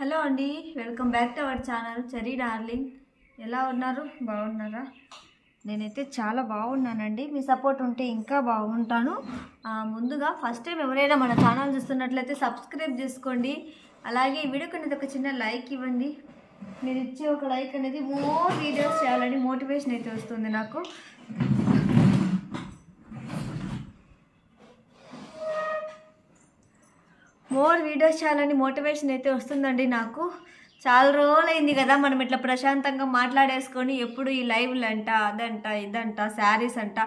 Hello అండి welcome back to our channel cherry darling. ఎలా ఉన్నారు? బాగున్నారా? నేనైతే చాలా బాగున్నానండి. మీ సపోర్ట్ ఉంటే ఇంకా బాగుంటాను. ముందుగా ఫస్ట్ టైం ఎవరైనా మన ఛానల్ చూస్తున్నట్లయితే సబ్స్క్రైబ్ చేసుకోండి. అలాగే ఈ వీడియోకి అనేది ఒక చిన్న లైక్ ఇవ్వండి. మీరు ఇచ్చే ఒక లైక్ అనేది మోర్ వీడియోస్ చేయాలని మోటివేషన్ అయితే వస్తుంది నాకు. మోర్ వీడియోస్ చేయాలని మోటివేషన్ అయితే వస్తుందండి నాకు. చాలా రోజులైంది కదా మనం ఇట్లా ప్రశాంతంగా మాట్లాడేసుకొని ఎప్పుడు ఈ లైవ్లు అంట అదంట ఇదంట శారీస్ అంట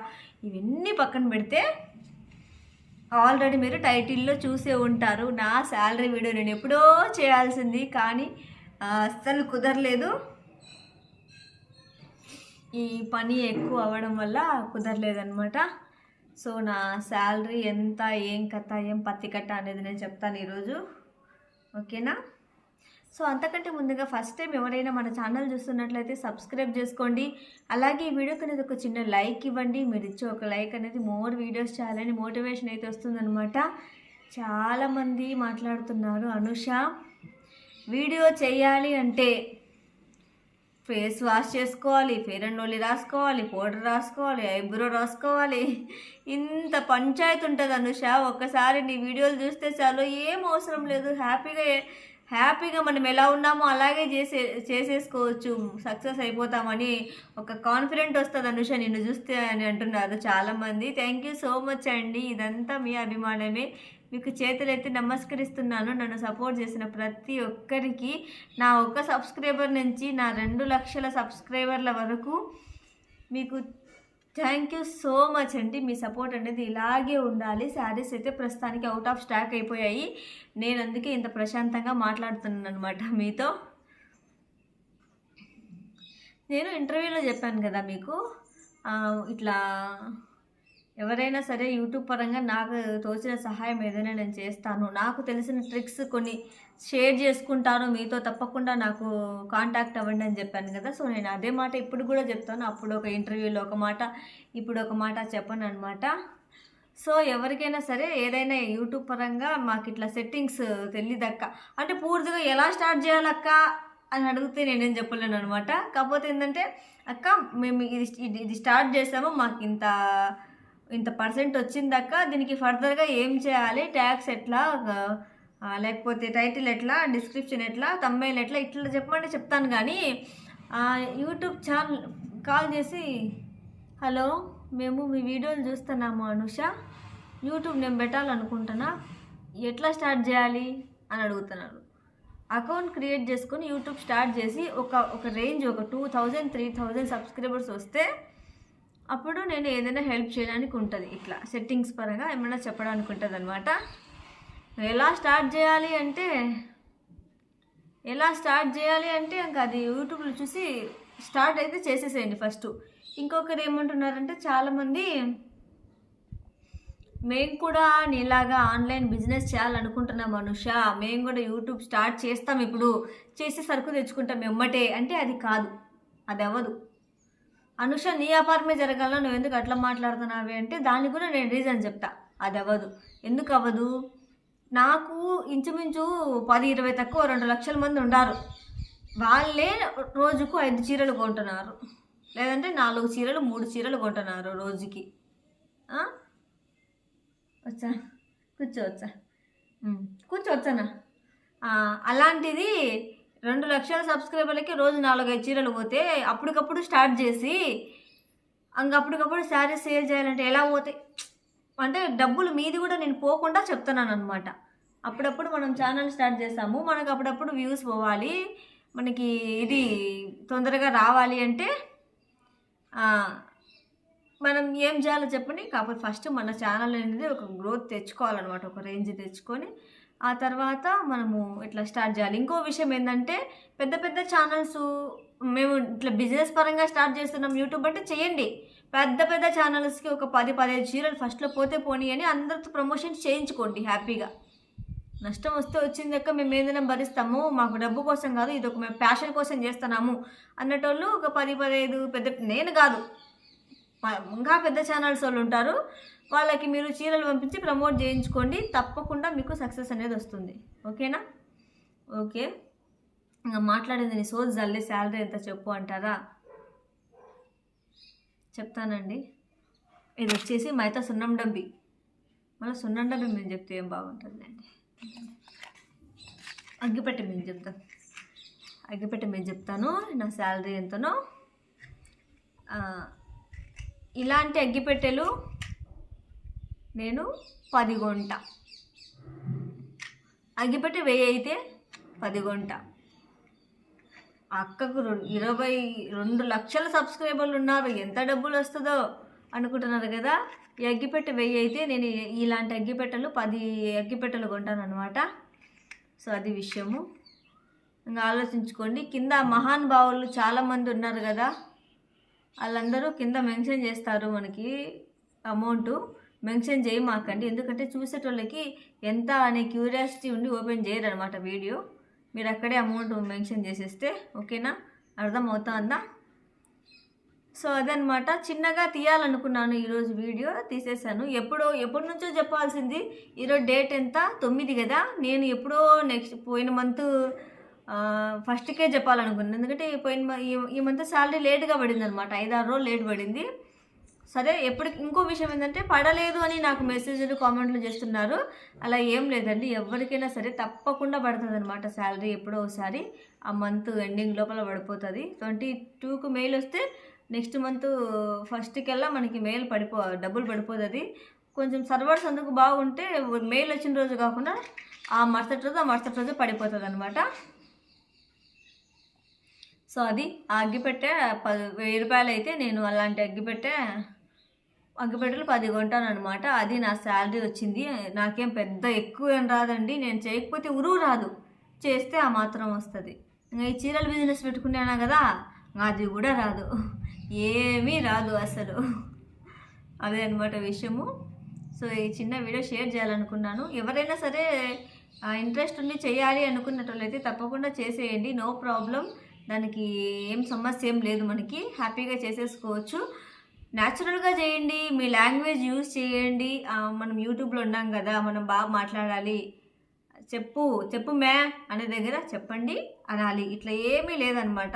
ఇవన్నీ పక్కన పెడితే ఆల్రెడీ మీరు టైటిల్లో చూసే ఉంటారు. నా శాలరీ వీడియో నేను ఎప్పుడో చేయాల్సింది కానీ అస్సలు కుదరలేదు. ఈ పని ఎక్కువ అవ్వడం వల్ల కుదరలేదనమాట సో నా శాలరీ ఎంత ఏం కథ ఏం పత్తి కట్ట అనేది నేను చెప్తాను ఈరోజు. ఓకేనా? సో అంతకంటే ముందుగా ఫస్ట్ టైం ఎవరైనా మన ఛానల్ చూస్తున్నట్లయితే సబ్స్క్రైబ్ చేసుకోండి. అలాగే ఈ వీడియోకి అనేది ఒక చిన్న లైక్ ఇవ్వండి. మీరు ఇచ్చే ఒక లైక్ అనేది మోర్ వీడియోస్ చేయాలని మోటివేషన్ అయితే వస్తుందన్నమాట. చాలామంది మాట్లాడుతున్నారు. అనుష వీడియో చేయాలి అంటే ఫేస్ వాష్ చేసుకోవాలి ఫేర్ అండ్ ఓన్లీ రాసుకోవాలి పౌడర్ రాసుకోవాలి ఐబ్రో రాసుకోవాలి. ఇంత పంచాయతీ ఉంటుంది అనుష ఒక్కసారి నీ వీడియోలు చూస్తే చాలు ఏం అవసరం లేదు. హ్యాపీగా హ్యాపీగా మనం ఎలా ఉన్నామో అలాగే చేసే చేసేసుకోవచ్చు. సక్సెస్ అయిపోతామని ఒక కాన్ఫిడెంట్ వస్తుంది అనుష నిన్ను చూస్తే అని అంటున్నారు చాలామంది. థ్యాంక్ యూ సో మచ్ అండి. ఇదంతా మీ అభిమానమే. మీకు చేతులెత్తి నమస్కరిస్తున్నాను. నన్ను సపోర్ట్ చేసిన ప్రతి ఒక్కరికి నా ఒక్క సబ్స్క్రైబర్ నుంచి నా రెండు లక్షల సబ్స్క్రైబర్ల వరకు మీకు థ్యాంక్ యూ సో మచ్ అండి. మీ సపోర్ట్ అనేది ఇలాగే ఉండాలి. శారీస్ అయితే ప్రస్తుతానికి అవుట్ ఆఫ్ స్టాక్ అయిపోయాయి. నేను అందుకే ఇంత ప్రశాంతంగా మాట్లాడుతున్నాను అనమాట మీతో. నేను ఇంటర్వ్యూలో చెప్పాను కదా మీకు. ఇట్లా ఎవరైనా సరే యూట్యూబ్ పరంగా నాకు తోచిన సహాయం ఏదైనా నేను చేస్తాను. నాకు తెలిసిన ట్రిక్స్ కొన్ని షేర్ చేసుకుంటాను. మీతో తప్పకుండా నాకు కాంటాక్ట్ అవ్వండి అని చెప్పాను కదా. సో నేను అదే మాట ఇప్పుడు కూడా చెప్తాను. అప్పుడు ఒక ఇంటర్వ్యూలో ఒక మాట ఇప్పుడు ఒక మాట చెప్పను అనమాట సో ఎవరికైనా సరే ఏదైనా యూట్యూబ్ పరంగా మాకు ఇట్లా సెట్టింగ్స్ తెలియదక్క అంటే పూర్తిగా ఎలా స్టార్ట్ చేయాలక్క అని అడిగితే నేనేం చెప్పలేను అనమాట కాకపోతే ఏంటంటే అక్క మేము ఇది ఇది స్టార్ట్ చేసాము. మాకు ఇంత ఇంత పర్సెంట్ వచ్చిందక్క దీనికి ఫర్దర్గా ఏం చేయాలి? ట్యాక్స్ ఎట్లా లేకపోతే టైటిల్ ఎట్లా డిస్క్రిప్షన్ ఎట్లా తమ్మేలు ఎట్లా ఇట్లా చెప్పమంటే చెప్తాను కానీ యూట్యూబ్ ఛానల్ కాల్ చేసి హలో మేము మీ వీడియోలు చూస్తున్నాము అనుష యూట్యూబ్ నేను పెట్టాలనుకుంటున్నా ఎట్లా స్టార్ట్ చేయాలి? అని అడుగుతున్నారు. అకౌంట్ క్రియేట్ చేసుకొని యూట్యూబ్ స్టార్ట్ చేసి ఒక ఒక రేంజ్ ఒక two thousand three thousand subscribers వస్తే అప్పుడు నేను ఏదైనా హెల్ప్ చేయడానికి ఉంటుంది. ఇట్లా సెట్టింగ్స్ పరంగా ఏమైనా చెప్పడానికి ఉంటుంది అనమాట ఎలా స్టార్ట్ చేయాలి అంటే ఎలా స్టార్ట్ చేయాలి అంటే ఇంకా అది యూట్యూబ్లో చూసి స్టార్ట్ అయితే చేసేసేయండి ఫస్ట్ ఇంకొకరు ఏమంటున్నారంటే చాలామంది మేము కూడా నీలాగా ఆన్లైన్ బిజినెస్ చేయాలనుకుంటున్నాం అనుష. మేము కూడా యూట్యూబ్ స్టార్ట్ చేస్తాం ఇప్పుడు. చేసే సరుకు తెచ్చుకుంటాం ఎమ్మటే. అంటే అది కాదు. అది అవ్వదు. అనుష నీ వ్యాపారమే జరగాల నువ్వు ఎందుకు అట్లా మాట్లాడుతున్నావే అంటే దానికి కూడా నేను రీజన్ చెప్తా. అది అవ్వదు ఎందుకు అవ్వదు నాకు ఇంచుమించు పది ఇరవై తక్కువ రెండు లక్షల మంది ఉన్నారు వాళ్ళే రోజుకు ఐదు చీరలు కొంటున్నారు. లేదంటే నాలుగు చీరలు మూడు చీరలు కొంటున్నారు రోజుకి. వచ్చా? కూర్చోవచ్చా కూర్చోవచ్చానా అలాంటిది రెండు లక్షల సబ్స్క్రైబర్లకి రోజు నాలుగైదు చీరలు పోతే అప్పటికప్పుడు స్టార్ట్ చేసి ఇంక అప్పటికప్పుడు శారీస్ సేల్ చేయాలంటే ఎలా పోతాయి? అంటే డబ్బులు మీది కూడా నేను పోకుండా చెప్తున్నాను అనమాట అప్పుడప్పుడు మనం ఛానల్ స్టార్ట్ చేస్తాము మనకు అప్పుడప్పుడు వ్యూస్ పోవాలి మనకి ఇది తొందరగా రావాలి అంటే మనం ఏం చేయాలో చెప్పండి కాకపోతే ఫస్ట్ మన ఛానల్ అనేది ఒక గ్రోత్ తెచ్చుకోవాలన్నమాట ఒక రేంజ్ తెచ్చుకొని ఆ తర్వాత మనము ఇట్లా స్టార్ట్ చేయాలి. ఇంకో విషయం ఏంటంటే పెద్ద పెద్ద ఛానల్స్ మేము ఇట్లా బిజినెస్ పరంగా స్టార్ట్ చేస్తున్నాం యూట్యూబ్ అంటే చేయండి. పెద్ద పెద్ద ఛానల్స్కి ఒక పది పదిహేను చీరలు ఫస్ట్లో పోతే పోనీ అని అందరితో ప్రమోషన్ చేయించుకోండి హ్యాపీగా. నష్టం వస్తే వచ్చింది యొక్క మేము ఏదైనా భరిస్తాము మాకు డబ్బు కోసం కాదు ఇది ఒక మేము ప్యాషన్ కోసం చేస్తున్నాము అన్నటోళ్ళు ఒక పది పదిహేను పెద్ద నేను కాదు. మా- ఇంకా పెద్ద ఛానల్స్ వాళ్ళు ఉంటారు. వాళ్ళకి మీరు చీరలు పంపించి ప్రమోట్ చేయించుకోండి. తప్పకుండా మీకు సక్సెస్ అనేది వస్తుంది. ఓకేనా? ఓకే. ఇంకా మాట్లాడింది నీ సోజ్ జల్లి శాలరీ ఎంత చెప్పు అంటారా? చెప్తానండి. ఇది వచ్చేసి మైతా సున్నం డబ్బి. మళ్ళీ సున్నం డబ్బి మేము చెప్తే ఏం బాగుంటుందండి? అగ్గిపెట్టె మేము చెప్తాం. అగ్గిపెట్టె మేము చెప్తాను. నా శాలరీ ఎంతనో ఇలాంటి అగ్గిపెట్టెలు నేను పది గంట అగ్గిపెట్టి వెయ్యి అయితే పది గంట అక్కకు ఇరవై రెండు లక్షల సబ్స్క్రైబర్లు ఉన్నారు. ఎంత డబ్బులు వస్తుందో అనుకుంటున్నారు కదా? ఈ అగ్గిపెట్టె వెయ్యి అయితే నేను ఇలాంటి అగ్గిపెట్టెలు పది అగ్గిపెట్టెలు కొంటాను అనమాట సో అది విషయము. ఇంకా ఆలోచించుకోండి. కింద మహాన్ భావులు చాలామంది ఉన్నారు కదా? వాళ్ళందరూ కింద మెన్షన్ చేస్తారు మనకి అమౌంటు. మెన్షన్ చేయమాకండి. ఎందుకంటే చూసేటోళ్ళకి ఎంత అనే క్యూరియాసిటీ ఉండి ఓపెన్ చేయరు అనమాట వీడియో. మీరు అక్కడే అమౌంట్ మెన్షన్ చేసేస్తే ఓకేనా? అర్థమవుతుందా? సో అదనమాట చిన్నగా తీయాలనుకున్నాను ఈరోజు వీడియో తీసేసాను ఎప్పుడో ఎప్పటి నుంచో చెప్పాల్సింది ఈరోజు డేట్ ఎంత? తొమ్మిది కదా. నేను ఎప్పుడో నెక్స్ట్ పోయిన మంత్ ఫస్ట్కే చెప్పాలనుకున్నాను. ఎందుకంటే పోయిన మ- ఈ- ఈ మంత్ శాలరీ లేట్గా పడింది అనమాట ఐదారు రోజులు లేట్ పడింది. సరే ఎప్పుడు ఇంకో విషయం ఏంటంటే పడలేదు అని నాకు మెసేజ్లు కామెంట్లు చేస్తున్నారు. అలా ఏం లేదండి. ఎవరికైనా సరే తప్పకుండా పడుతుంది అనమాట శాలరీ ఎప్పుడో ఒకసారి. ఆ మంత్ ఎండింగ్ లోపల పడిపోతుంది. ట్వంటీ టూకు మెయిల్ వస్తే నెక్స్ట్ మంత్ ఫస్ట్కెల్లా మనకి మెయిల్ పడిపో డబ్బులు పడిపోతుంది. కొంచెం సర్వర్స్ అందుకు బాగుంటే మెయిల్ వచ్చిన రోజు కాకుండా ఆ మరుసటి రోజు ఆ మరుసటి రోజు పడిపోతుంది అనమాట సో అది ఆ అగ్గిపెట్టె పది వెయ్యి రూపాయలు అయితే నేను అలాంటి అగ్గిపెట్టె అగ్గిపెట్టెలు పది కొంటాను అనమాట అది నా శాలరీ వచ్చింది. నాకేం పెద్ద ఎక్కువ ఏం రాదండి. నేను చేయకపోతే ఉరువు రాదు. చేస్తే ఆ మాత్రం వస్తుంది. ఇంకా ఈ చీరల బిజినెస్ పెట్టుకున్నానా కదా? అది కూడా రాదు. ఏమీ రాదు అసలు. అదే అనమాట విషయము. సో ఈ చిన్న వీడియో షేర్ చేయాలనుకున్నాను. ఎవరైనా సరే ఇంట్రెస్ట్ ఉండి చేయాలి అనుకున్నట్లయితే తప్పకుండా చేసేయండి. No problem. దానికి ఏం సమస్య ఏం లేదు మనకి. హ్యాపీగా చేసేసుకోవచ్చు. న్యాచురల్గా చేయండి మీ లాంగ్వేజ్ యూజ్ చేయండి. మనం యూట్యూబ్లో ఉన్నాం కదా మనం బాగా మాట్లాడాలి. చెప్పు చెప్పు మ్యా అనే దగ్గర చెప్పండి అనాలి. ఇట్లా ఏమీ లేదనమాట.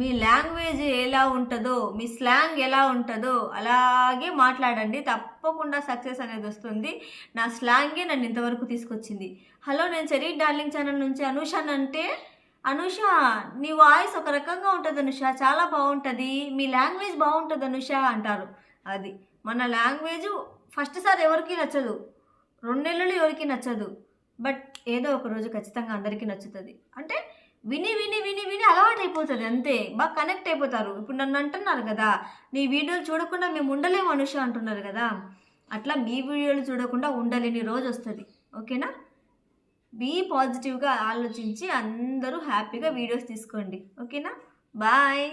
మీ లాంగ్వేజ్ ఎలా ఉంటుందో మీ స్లాంగ్ ఎలా ఉంటుందో అలాగే మాట్లాడండి. తప్పకుండా సక్సెస్ అనేది వస్తుంది. నా స్లాంగే నన్ను ఇంతవరకు తీసుకొచ్చింది. హలో నేను చెరీ డార్లింగ్ ఛానల్ నుంచి అనుషన్ అంటే అనుష నీ వాయిస్ ఒక రకంగా ఉంటుంది అనుష చాలా బాగుంటుంది. మీ లాంగ్వేజ్ బాగుంటుంది అనుష అంటారు. అది మన లాంగ్వేజ్ ఫస్ట్ సార్ ఎవరికి నచ్చదు. రెండు నెలలు ఎవరికి నచ్చదు. బట్ ఏదో ఒక రోజు ఖచ్చితంగా అందరికీ నచ్చుతుంది. అంటే విని విని విని విని అలవాటు అయిపోతుంది అంతే. బాగా కనెక్ట్ అయిపోతారు. ఇప్పుడు నన్ను అంటున్నారు కదా నీ వీడియోలు చూడకుండా మేము ఉండలేము అనుష అంటున్నారు కదా అట్లా మీ వీడియోలు చూడకుండా ఉండలేని రోజు వస్తుంది. ఓకేనా? బీ పాజిటివ్గా ఆలోచించి అందరూ హ్యాపీగా వీడియోస్ తీసుకోండి. ఓకేనా? బాయ్.